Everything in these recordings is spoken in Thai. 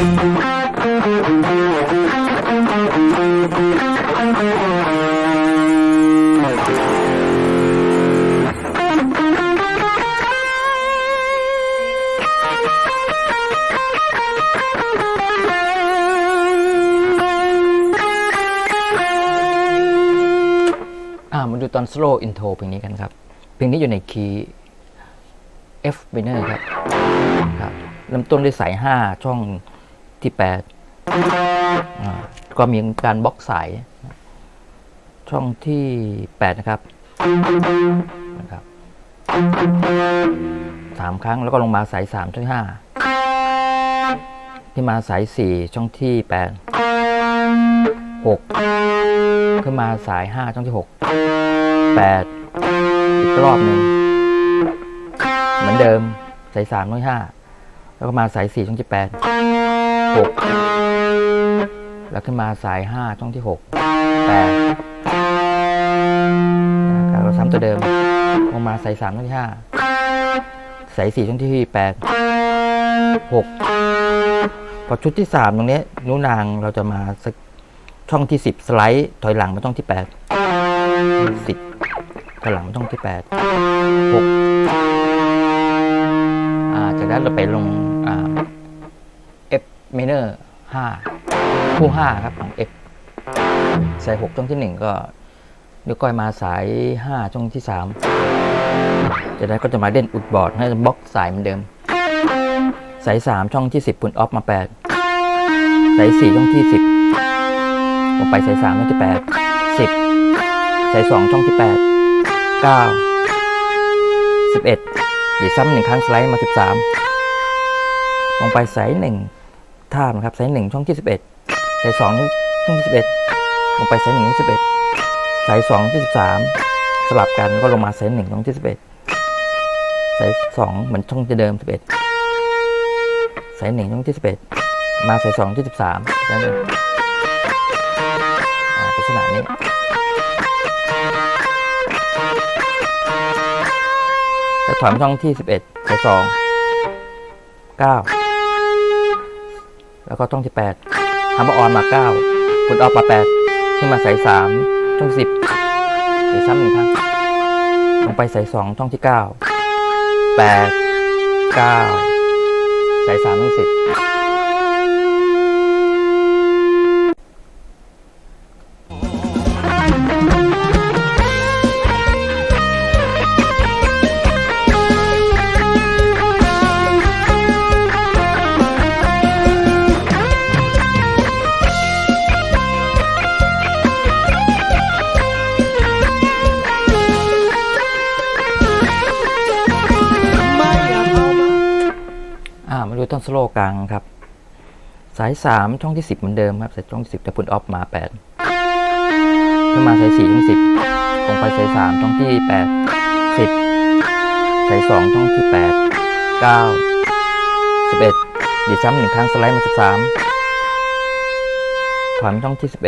อ่ามาดูตอน slow intro เพลงนี้กันครับ เพลงนี้อยู่ในคีย์ F minor ครับครับเริ่มต้นด้วยสาย 5 ช่อง ที่8ก็มีการบล็อกสาย ช่องที่ 8 นะครับนะครับสามครั้งแล้วก็ลงมาสาย 3 ช่องที่5ที่มาสาย 4 ช่องที่ 8 6 ขึ้นมาสาย 5 ช่องที่ 6 8 อีกรอบหนึ่งเหมือนเดิมสาย3ช่องที่5แล้วก็มาสาย 4 ช่องที่ 8 6แล้วขึ้นมาสาย5ช่องที่6 8นะครับเราซ้ำตัวเดิมลงมาสาย3ช่องที่5สาย4ช่องที่8 6พอชุดที่3ตรงนี้นิ้วนางเราจะมาสักช่องที่10สไลด์ถอยหลังมาช่องที่8 10ถอยหลังมาช่องที่8 6อ่าจากนั้นเราไปลง อ่า F minor 5คู่5ครับของ F สาย6ช่องที่1ก็นิ้วก้อยมาสาย5ช่องที่3จากนั้นก็จะมาเล่นอุดบอร์ดให้บล็อกสายเหมือนเดิม สาย3ช่องที่10ปุ่นออฟมา8สาย4ช่องที่10ลงไปสาย3ช่องที่8 10สาย2ช่องที่8 9 11เดี๋ยวซ้ำหนึ่งครั้งสไลด์มา13ลงไปสาย1 ท่ามครับไซส์หนึ่งช่องที่สิบเอ็ดสายสองช่องที่สิบเอ็ดลงไปสายหนึ่งที่สิบเอ็ดสายสองที่สิบสามสลับกันก็ลงมาสายหนึ่งช่องที่สิบเอ็ดสายสองเหมือนช่องจะเดิมสิบเอ็ดสายหนึ่งช่องที่สิบเอ็ดมาสายสองที่สิบสามนั่นเองลักษณนี้จะถอนช่องที่สิบเอ็ดสายสองเก้า แล้วก็ช่องที่8ทำมาออนมา9พุดออกมา8ขึ้นมาสาย3ช่อง10เดี๋ยวซ้ำหนึ่งครั้งลงไปสาย2ช่องที่9 8 9สาย3ช่อง10 ดูต้นสโลกลางครับ สาย 3 ช่องที่ 10 เหมือนเดิมครับสายช่องที่10แต่พุนออฟมา 8 ขึ้นมาสาย 4 ช่อง 10 ลงไปสาย 3 ช่องที่ 8 10 สาย 2 ช่องที่ 8 9 11 ดีดซ้ำหนึ่งครั้งสไลด์มา 13 ถอยมาช่องที่ 11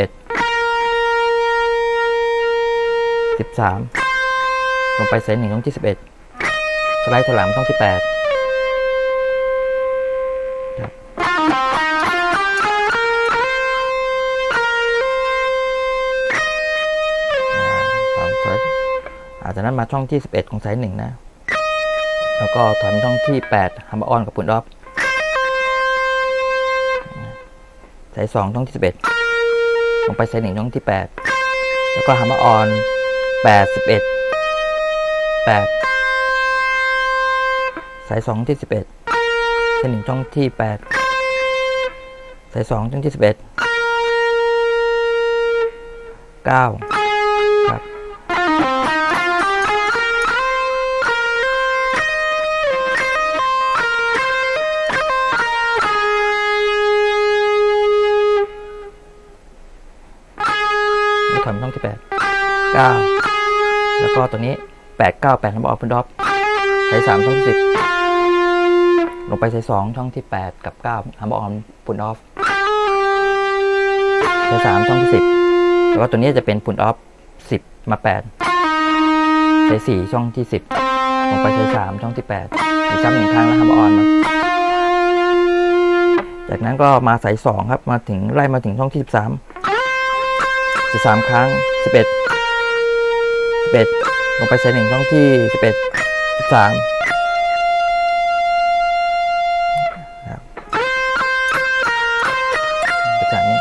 13 ลงไปสาย1ช่องที่ 11 สไลด์ถอยหลังมช่องที่ 8 จากนั้นมาช่องที่ 11 ของสายหนึ่งนะ แล้วก็ถอยมาช่องที่8ฮัมบอร์ออนกับปุ่นออฟสาย2ช่องที่ 11 ลงไปสายหนึ่งช่องที่ 8 แล้วก็ฮัมบอร์ออน8 11 8 สาย2ที่ 11 สายหนึ่งช่องที่ 8 สาย2ช่องที่ 11 9 9 แล้วก็ตัวนี้ 8 9 8ทั้งออฟเป็นดรอปสาย3ช่องที่10 ลงไปสาย2ช่องที่ 8 กับ9ทั้งออฟปุ่นออฟสาย3ช่องที่ 10 แล้วก็ตัวนี้จะเป็นปุ่นออฟ 10 มา 8 สาย4ช่องที่ 10 ลงไปสาย3ช่องที่ 8 อีกซ้ำหนึ่งครั้งแล้วทั้งออนมาจากนั้นก็มาสาย2ครับ มาถึงไล่มาถึงช่องที่ 13 13 ครั้ง 11 บเอ็ดสิบเอ็ดลงไปสายหนึ่งช่องที่สิบเอ็ดสิบสามครับประจานนี้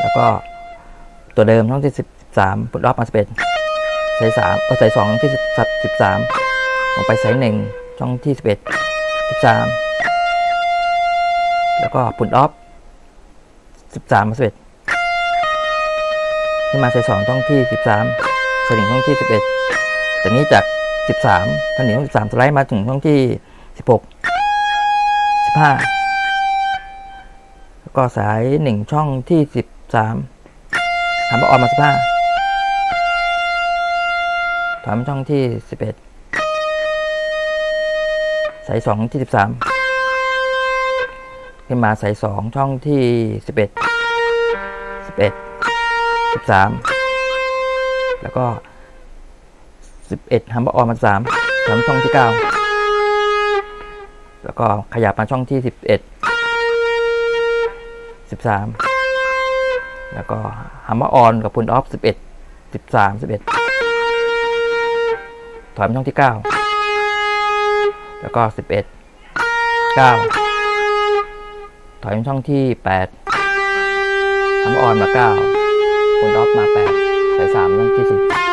แล้วก็ตัวเดิมช่องที่สิบสามพุทรอบมาสิบเอ็ดสายสามเออสายสองช่องที่สิบสิบสามลงไปสายหนึ่งช่องที่สิบเอ็ดสิบสามแล้วก็พุทออฟสิบสามมาสิบเอ็ด ขึ้นมาสายสองช่องที่สิบสามสายหนึ่งช่องที่สิบเอ็ดจากนี้จากสิบสามท่านหนึ่งช่องสิบสามสไลด์มาถึงช่องที่สิบหกสิบห้าแล้วก็สายหนึ่งช่องที่สิบสามถามว่าออนมาสิบห้าถามช่องที่สิบเอ็ดสายสองที่สิบสามขึ้นมาสายสองช่องที่สิบเอ็ด สิบสามแล้วก็สิบเอ็ดฮัมเบอร์ออนมาสามถามช่องที่เก้าแล้วก็ขยับมาช่องที่สิบเอ็ดสิบสามแล้วก็ฮัมเมอร์ออนกับพุนออฟสิบเอ็ดสิบสามสิบเอ็ดถอยมาช่องที่เก้าแล้วก็สิบเอ็ดเก้าถอยมาช่องที่แปดฮัมเมอร์ออนมาเก้า พุนออฟมาแปดสายสามช่องที่สิบ